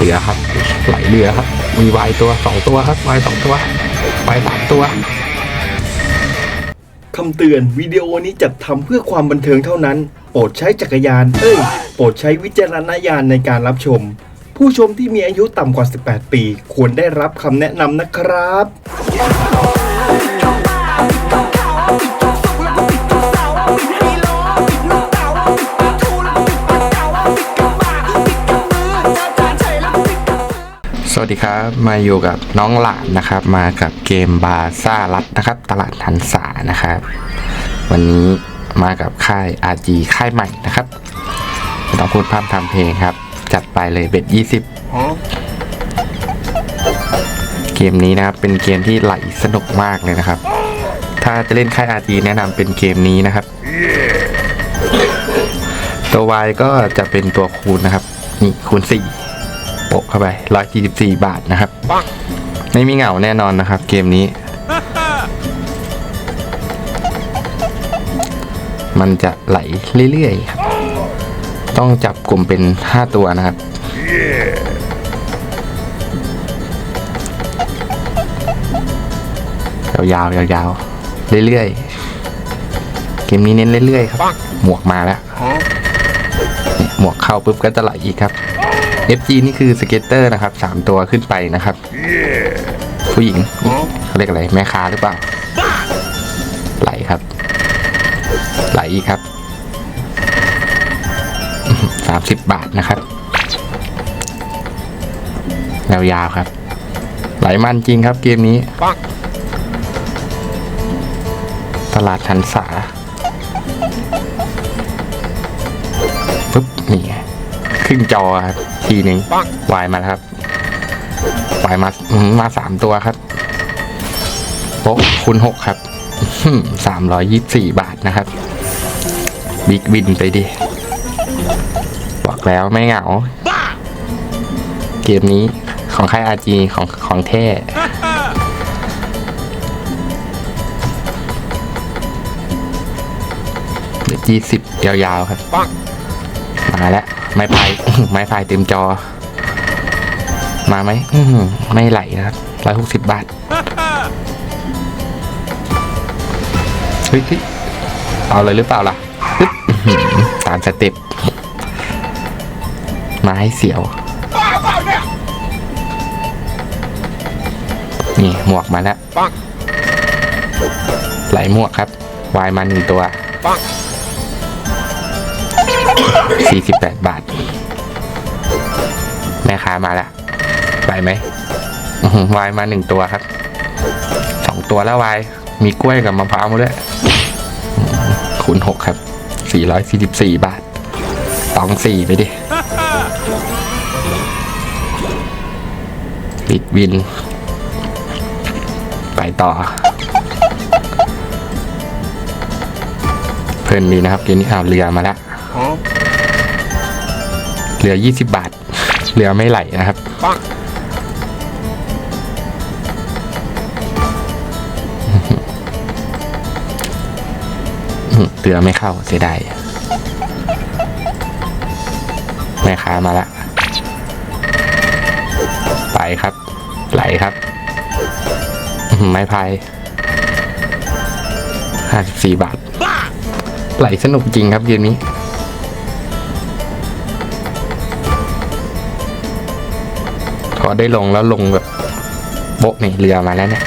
เรือครับไหลเรือครับ มีวายตัวสองตัวครับวายสองตัววายสามตัวคำเตือนวิดีโอนี้จัดทำเพื่อความบันเทิงเท่านั้น โปรดใช้จักรยาน เอ้ย โปรดใช้วิจารณญาณในการรับชม ผู้ชมที่มีอายุต่ำกว่า 18 ปี ควรได้รับคำแนะนำนะครับ วัสดีครับ มาอยู่กับน้องหลานนะครับ มากับเกมบาซ่ารัดนะครับ ตลาดหันษานะครับ วันนี้มากับค่าย RG ค่ายใหม่นะครับไม่ต้องพูดพร่ำทำเพลงครับ จัดไปเลยเบ็ด20เกมนี้นะครับ เป็นเกมที่ไหลสนุกมากเลยนะครับ ถ้าจะเล่นค่าย RG แนะนำเป็นเกมนี้นะครับ ตัว Y ก็จะเป็นตัวคูณนะครับ นี่คูณ4 โปะเข้าไป144 บาทนะครับ ไม่มีเหงาแน่นอนนะครับ เกมนี้ มันจะไหลเรื่อยๆครับ ต้องจับกลุ่มเป็น 5 ตัวนะครับยาวๆยาวๆเรื่อยๆ เกมนี้เน้นเรื่อยๆครับ หมวกมาแล้วเนี่ยหมวกเข้าปุ๊บก็จะไหลอีกครับ FG นี่คือสเก็ตเตอร์นะครับสามตัวขึ้นไปนะครับ ผู้หญิงเขาเรียกอะไรแม่ค้าหรือเปล่า ไหลครับ ไหลอีกครับสามสิบบาทนะครับแนวยาวครับ ไหลมันจริงครับเกมนี้ ตลาดทันษาปุ๊บนี่ไงครึ่งจอครับ ทีหนึ่งวายมาแล้วครับวายมาอืมมาสามตัวครับโป๊ะคูณหกครับสามร้อยยี่สี่บาทนะครับ บิ๊กวินไปดิ บอกแล้วไม่เหงา เกมนี้ของค่ายอาจีของของแท้เหลือจีสิบยาวๆครับ มาแล้ว ไม้พายไม้พายเต็มจอ มาไหมอื้อหือไม่ไหลนะครับร้อยหกสิบบาทเฮ้ยเฮ้ยเอาเลยหรือเปล่าล่ะปึ๊บอื้อหือตามสเต็ปมาให้เสียวนี่หมวกมาแล้วไหลหมวกครับ วายมาหนึ่งตัว สี่สิบแปดบาท แม่ค้ามาแล้วไปไหมวายมาหนึ่งตัวครับสองตัวแล้ววาย มีกล้วยกับมะพร้าวมาด้วยคูณหกครับสี่ร้อยสี่สิบสี่บาทตองสี่ไปดิปิดวิน ไปต่อ เพลินดีนะครับเกมนี้อ้าวเรือมาแล้ว เหลือ 20 บาท เหลือไม่ไหลนะครับเหลือไม่เข้าเสียดายแม่ค้ามาละ ไปครับ ไหลครับ ไม้พาย54 บาท ไหลสนุกจริงครับเกมนี้ อได้ลงแล้วลงแบบโบะนี่เรือมาแล้วเนี่ย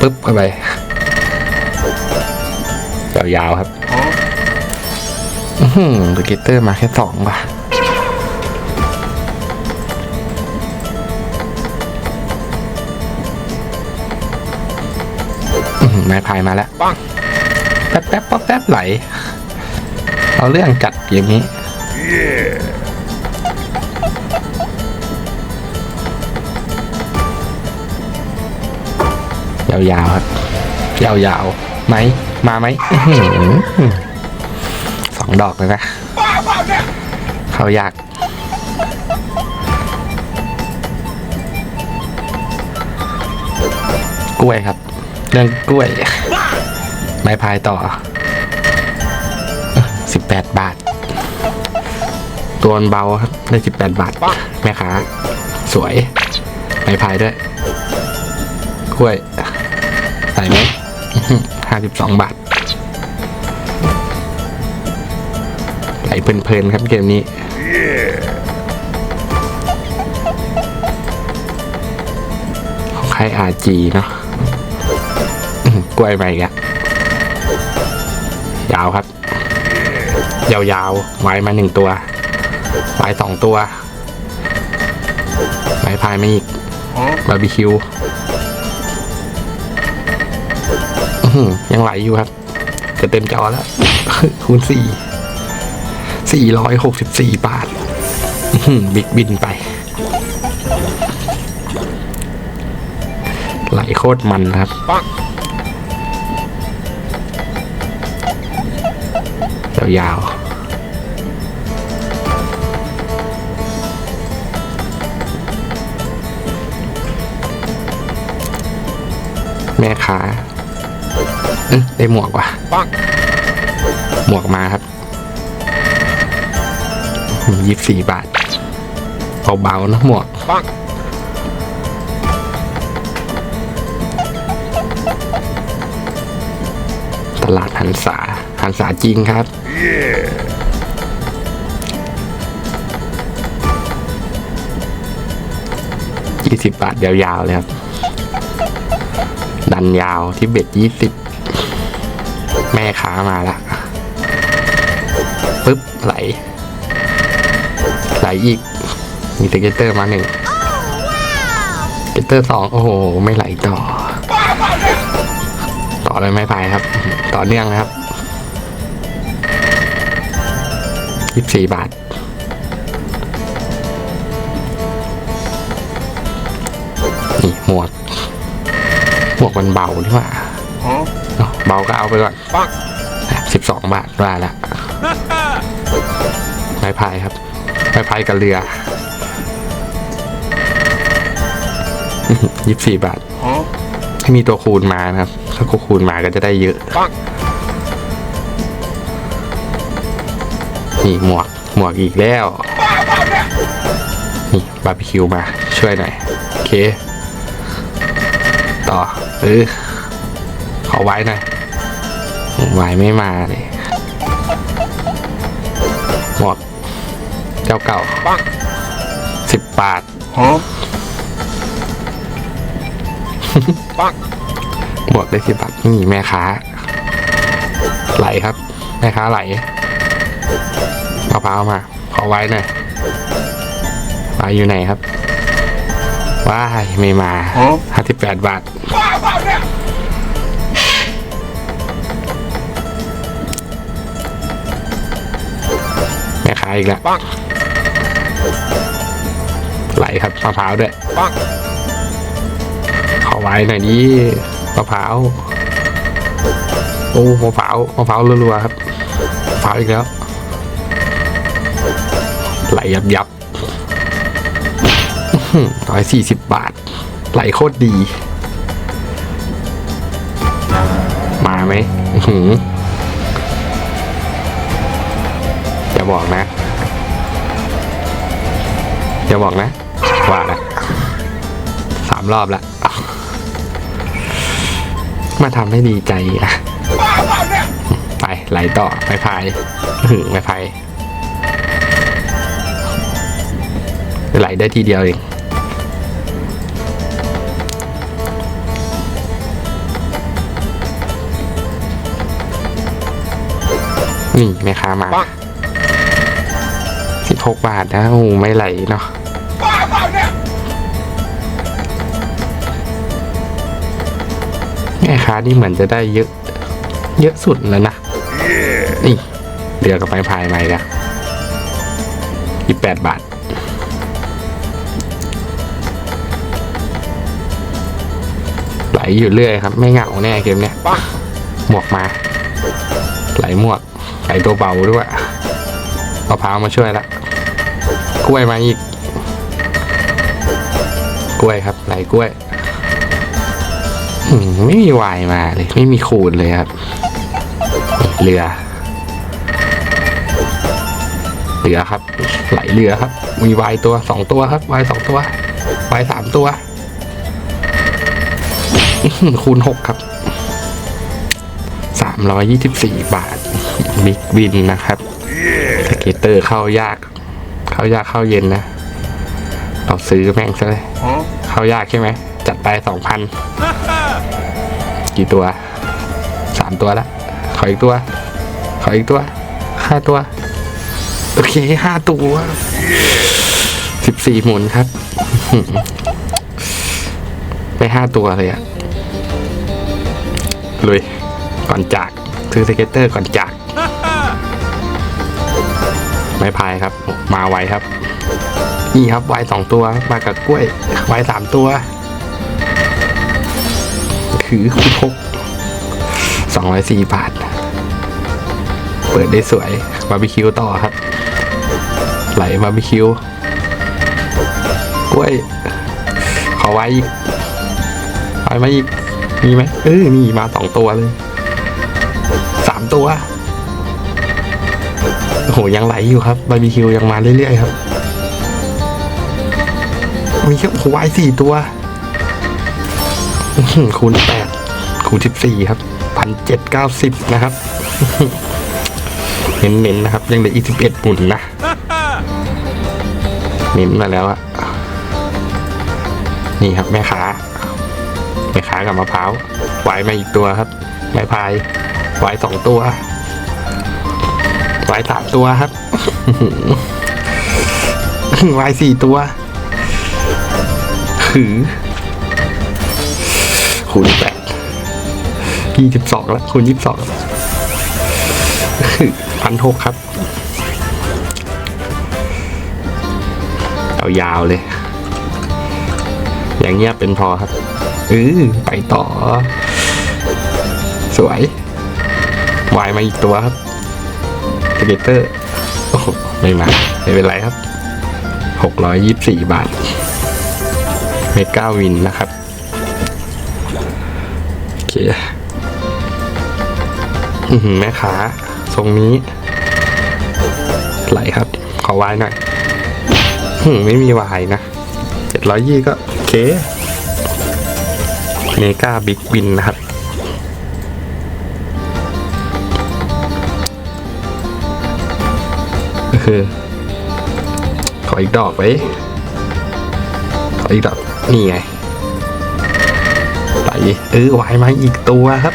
ปึ๊บเข้าไปยาวๆครับอือหือสเก็ตเตอร์มาแค่สองว่ะอื้อหือไม้พายมาแล้วแป๊บแป๊บป๊บแป๊บไหล เอาเรื่องจัดเกมนี้ ยาวๆครับยาวๆไหมมาไหมสองดอกเลยนะ เข้ายากกล้วยครับ เรื่องกล้วยไม้พายต่อสิบแปดบาท ตัวเบาครับได้สิบแปดบาท แม่ค้าสวยไม้พายด้วย กล้วย ห้าสิบสองบาทไหลเพลินๆครับเกมนี้ของใครอาจีเนาะอื้อหือกล้วยไปอีกอะยาวครับ ยาวๆไว้มาหนึ่งตัวไว้สองตัวไม้พายมาอีกบาร์บีคิว ยังไหลอยู่ครับ จะเต็มจอแล้ว คูณสี่สี่ร้อยหกสิบสี่บาทบิ๊กบินไป ไหลโคตรมันครับยาวๆแม่ค้า ได้หมวกว่ะหมวกมาครับยี่สิบสี่บาทเบาๆนะหมวกตลาดหันษาหันษาจริงครับ ยี่สิบบาทยาวๆเลยครับ ดันยาวที่เบ็ดยี่สิบ แม่ค้ามาละปึ๊บไหล ไหลอีก มีเกเตอร์มาหนึ่งเกเตอร์สองโอ้โห ไม่ไหลต่อ ต่อเลยไม่ไปครับ ต่อเนื่องนะครับยี่สี่บาทนี่หมวกหมวกมันเบาดีกว่า เนาะเบาก็เอาไปก่อนสิบสองบาทว่าละไม้พายครับไม้พายกับเรือยี่สี่บาทให้มีตัวคูณมานะครับ ถ้าคูณมาก็จะได้เยอะนี่หมวกหมวกอีกแล้ว นี่บาร์บีคิวมาช่วยหน่อย โอเค ต่อเออข อไว้หน่อยไว้ไม่มาเลยหมวกเจ้าเก่าสิบบาทบวกได้สิบบาทนี่แม่ค้า ไหลครับ แม่ค้าไหลมะพร้าวมาขอไว้หน่อยไว้อยู่ไหนครับว้ายไม่มาห้าสิบแปดบาท แม่ค้าอีกแล้วไหลครับมะพร้าวด้วยขอไว้หน่อยดิมะพร้าวโอ้มะพร้าวมะพร้าวรัวๆครับมะพร้าวอีกแล้วไหลยับยับร้อยสี่สิบบาท ไหลโคตรดี มาไหมอื้อหือาบอกนะ อย่าบอกนะ ว่าละสามรอบละมาทำให้ดีใจอะ ไปไหลต่อไม่พายหือไม่พายไหลได้ทีเดียวเองนี่แม่ค้ามา หกบาทนะโอ้โหไม่ไหลเนาะแม่ค้านี่เหมือนจะได้เยอะ เยอะสุดแล้วนะ นี่เรือกับไม้พายมาอีกแล้วยี่แปดบาท ไหลอยู่เรื่อยครับ ไม่เหงาแน่เกมเนี้ยหมวกมา ไหลหมวกไหลตัวเบาด้วยมะพร้าวมาช่วยละ กล้วยมาอีก กล้วยครับไหลกล้วยอืมไม่มีวายมาเลย ไม่มีคูณเลยครับ เรือ เรือครับ ไหลเรือครับ มีวายตัวสองตัวครับวายสองตัววายสามตัวอื้อหือคูณหกครับสามร้อยยี่สิบสี่บาทบิ๊กวินนะครับสเกตเตอร์เข้ายากเข้ายากเข้าเย็นนะเราซื้อแม่งซะเลยเข้ายากใช่ไหมจัดไปสองพันกี่ตัวสามตัวละขออีกตัว ขออีกตัวห้าตัว โอเคห้าตัวสิบสี่หมุนครับ ไปห้าตัวเลยอะลุยก่อนจากซื้อสเก็ตเตอร์ก่อนจากไม่พายครับ มาไวครับ นี่ครับไวสองตัวมากับกล้วยไวสามตัวคือคุณพกสองร้อยสี่บาท เปิดได้สวยบาร์บีคิวต่อครับ ไหลบาร์บีคิวกล้วย ขอไว้อีกไว้มาอีกมีไหมเออนี่มาสองตัวเลยสามตัว โอ้โหยังไหลอยู่ครับบาร์บีคิวยังมาเรื่อยๆครับมีแค่โอ้โหไว้สี่ตัวคูณแปดคูณสิบสี่ครับพันเจ็ดเก้าสิบนะครับเน้นๆนะครับ ยังเหลืออีกสิบเอ็ดหมุนนะเน้นมาแล้วอะนี่ครับแม่ค้าแม่ค้ากับมะพร้าววายมาอีกตัวครับไม้พายวายสองตัว วายสามตัวครับวายสี่ตัวหือคูณแปดยี่สิบสองแล้วคูณยี่สิบสองพันหกครับเอายาวเลย อย่างเงี้ยเป็นพอครับเออไปต่อ สวย วายมาอีกตัวครับ เกตเตอร์โอ้โหไม่มา ไม่เป็นไรครับหกร้อยยี่สิบสี่บาท เมกาวินนะครับ โอเคแม่ขาทรงนี้ ไหลครับ ขอวายหน่อยไม่มีวายนะเจ็ดร้อยยี่ก็โอเคเมกาบิ๊กวินนะครับ เออขออีกดอกไว้ขออีกดอก นี่ไงไหลเออวายมาอีกตัวครับ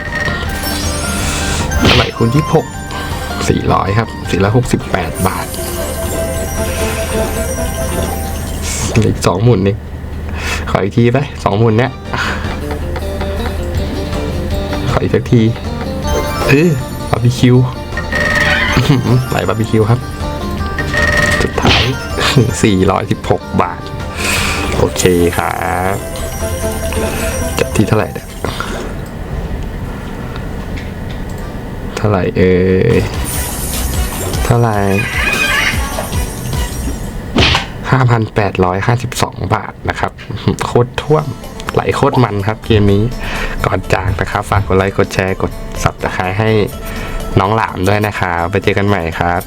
เท่าไหร่คูณที่หกสี่ร้อยครับสี่ร้อยหกสิบแปดบาทอีกสองหมุนนี่ขออีกทีไปสองหมุนเนี้ยขออีกสักทีเออบาร์บีคิวหือไหลบาร์บีคิวครับ 416 บาท โอเคครับจัดที่เท่าไหร่เนี่ยเท่าไหร่เอ่ยเท่าไหร่5,852 บาทนะครับ โคตรท่วมไหลโคตรมันครับเกมนี้ก่อนจากนะครับ ฝากกดไลค์กดแชร์กดสับตะไคร้ให้น้องหลามด้วยนะครับไปเจอกันใหม่ครับ